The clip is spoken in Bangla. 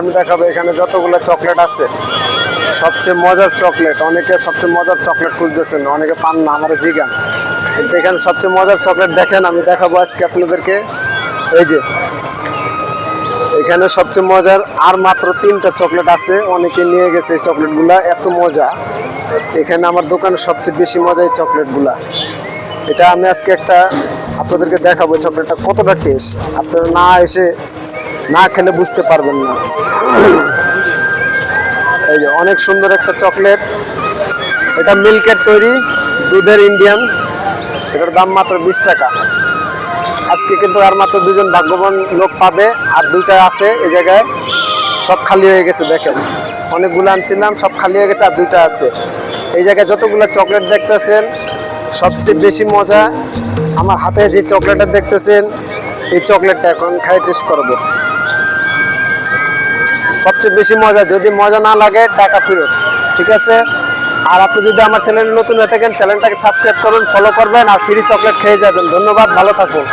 আমি দেখাবো, এখানে যতগুলো চকলেট আছে, সবচেয়ে মজার চকলেট অনেকে সবচেয়ে মজার চকলেট খুঁজতেছেন, অনেকে পান না, আমার জিগান। কিন্তু এখানে সবচেয়ে মজার চকলেট দেখেন, আমি দেখাবো আজকে আপনাদেরকে। এই যে, এখানে সবচেয়ে মজার আর মাত্র তিনটা চকলেট আছে, অনেকে নিয়ে গেছে এই চকলেটগুলা এত মজা। এখানে আমার দোকানে সবচেয়ে বেশি মজা এই চকলেটগুলা এটা আমি আজকে একটা আপনাদেরকে দেখাবো চকলেটটা কতটা টেস্ট আপনারা না এসে না খেলে বুঝতে পারবেন না। এই যে অনেক সুন্দর একটা চকলেট। এটা মিল্কের তৈরি, দুধের ইন্ডিয়ান। এটার দাম মাত্র বিশ টাকা। আজকে কিন্তু আর মাত্র দুজন ভাগ্যবান লোক পাবে, আর দুইটা আছে এই জায়গায়। সব খালি হয়ে গেছে, দেখেন। অনেকগুলো আনছিলাম সব খালি হয়ে গেছে, আর দুইটা আছে। এই জায়গায় যতগুলো চকলেট দেখতেছেন, সবচেয়ে বেশি মজা, আমার হাতে যে চকলেটটা দেখতেছেন এই চকলেটটা এখন খাই টেস্ট করব। সবচেয়ে বেশি মজা, যদি মজা না লাগে, টাকা ফেরত, ঠিক আছে? আর আপনি যদি আমার চ্যানেল নতুন হয়ে থাকেন, চ্যানেলটাকে সাবস্ক্রাইব করুন ফলো করবেন, আর ফ্রি চকলেট খেয়ে যাবেন। ধন্যবাদ, ভালো থাকুন।